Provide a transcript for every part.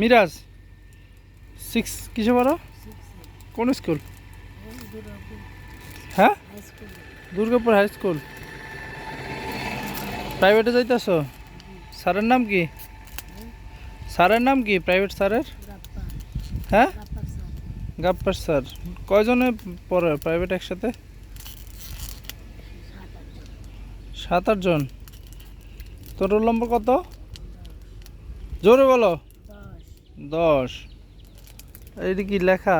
Miraj. Six কিসে পড়ো? কোন স্কুল? হ্যাঁ? Durgapur high school. প্রাইভেটে যাইতেছ? স্যারের নাম কি? স্যারের নাম কি? প্রাইভেট স্যারের? হ্যাঁ? গাপ্পার স্যার। কয়জনে পড়ে প্রাইভেট একসাথে? সাত আটজন। তোর রোল নম্বর কত? জোরে বলো। দশ। এইটা কি লেখা?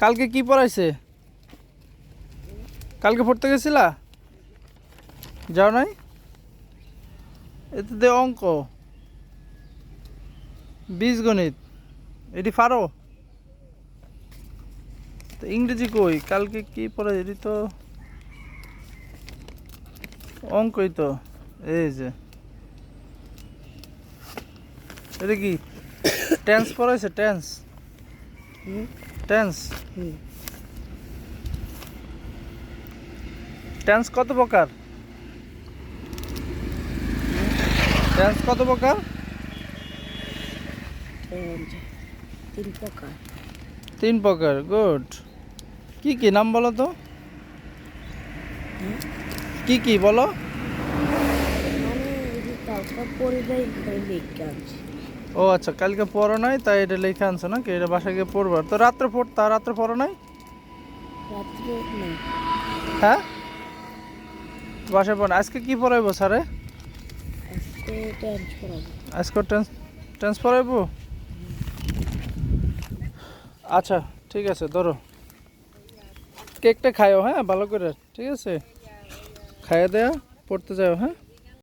কালকে কি পড়াইছে? কালকে পড়তে গেছিলা? যাও নাই? এতে দে অঙ্ক বীজগণিত এটি ফারো তো ইংরেজি কই? কালকে কি পড়াই এটি তো অঙ্কই তো এই যে। এটা কি? টেন্স পড়াইছে টেন্স টেন্স টেন্স কত প্রকার? টেন্স কত প্রকার? তিন প্রকার। তিন প্রকার গুড কি কি নাম বলো তো? কি কি বলো? ও আচ্ছা কালকে পড়ো নাই, তাই এটা লিখে আনছো নাকি? এটা বাসায় গিয়ে পড়বা। তো রাত্রে পড়তা রাত্রে পড়ো নাই? হ্যাঁ? বাসায় পড়ো আজকে কি পড়াইবো, স্যারে? আজকে ডান্স করাবো ট্রান্স ট্রান্স পড়াইবো? আচ্ছা ঠিক আছে, ধরো। কেকটা খাইও হ্যাঁ ভালো করে, ঠিক আছে? খাইয়ে দেয়া পড়তে যাও হ্যাঁ?